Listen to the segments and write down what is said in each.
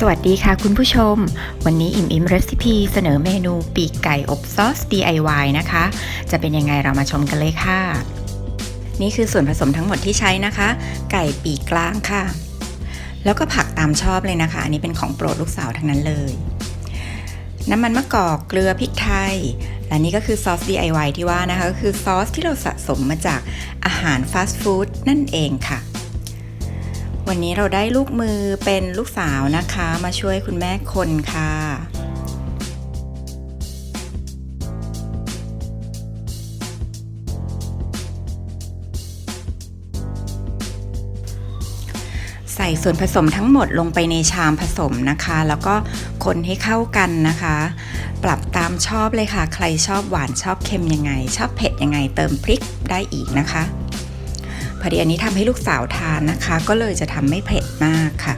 สวัสดีค่ะคุณผู้ชม วันนี้อิ่มอิ่มรีซิปีเสนอเมนูปีกไก่อบซอส DIY นะคะ จะเป็นยังไงเรามาชมกันเลยค่ะ นี่คือส่วนผสมทั้งหมดที่ใช้นะคะ ไก่ปีกกลางค่ะ แล้วก็ผักตามชอบเลยนะคะ อันนี้เป็นของโปรดลูกสาวทั้งนั้นเลย น้ำมันมะกอกเกลือพริกไทย และนี่ก็คือซอส DIY ที่ว่านะคะก็คือซอสที่เราสะสมมาจากอาหารฟาสต์ฟู้ดนั่นเองค่ะ วันนี้เราได้ลูกมือเป็นลูกสาวนะคะ มาช่วยคุณแม่คนค่ะใส่ส่วนผสมทั้งหมดลงไปในชามผสมนะคะ แล้วก็คนให้เข้ากันนะคะ ปรับตามชอบเลยค่ะ ใครชอบหวานชอบเค็มยังไง ชอบเผ็ดยังไง เติมพริกได้อีกนะคะ พอดีอันนี้ทำให้ลูกสาวทานนะคะ ก็เลยจะทำไม่เผ็ดมากค่ะ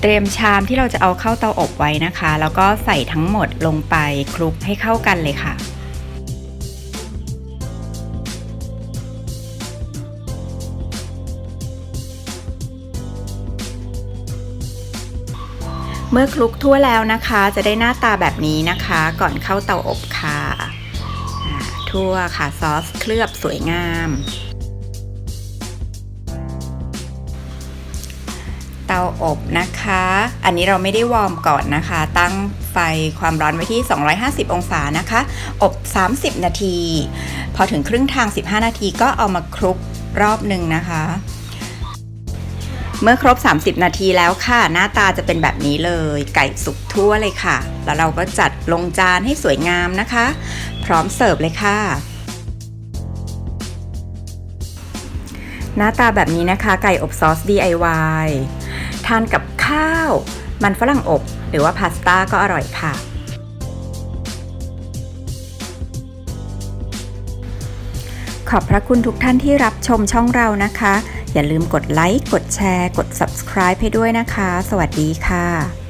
เตรียมชามที่เราจะเอาเข้าเตาอบไว้นะคะ แล้วก็ใส่ทั้งหมดลงไปคลุกให้เข้ากันเลยค่ะเมื่อคลุกทั่วแล้วนะคะ จะได้หน้าตาแบบนี้นะคะ ก่อนเข้าเตาอบค่ะทั่วค่ะซอสเคลือบสวยงาม เตาอบนะคะ อันนี้เราไม่ได้วอร์มก่อนนะคะ ตั้งไฟความร้อนไว้ที่ 250 องศานะคะ อบ 30 นาที พอถึงครึ่งทาง 15 นาทีก็เอามาคลุกรอบหนึ่งนะคะ เมื่อครบ 30 นาทีแล้วค่ะ หน้าตาจะเป็นแบบนี้เลย ไก่สุกทั่วเลยค่ะ แล้วเราก็จัดลงจานให้สวยงามนะคะ พร้อมเสิร์ฟเลยค่ะ หน้าตาแบบนี้นะคะ ไก่อบซอส DIY ทานกับข้าว มันฝรั่งอบ หรือว่าพาสต้าก็อร่อยค่ะ ขอบพระคุณทุกท่านที่รับชมช่องเรานะคะ อย่าลืมกดไลค์ กดแชร์ กด subscribe ให้ด้วยนะคะ สวัสดีค่ะ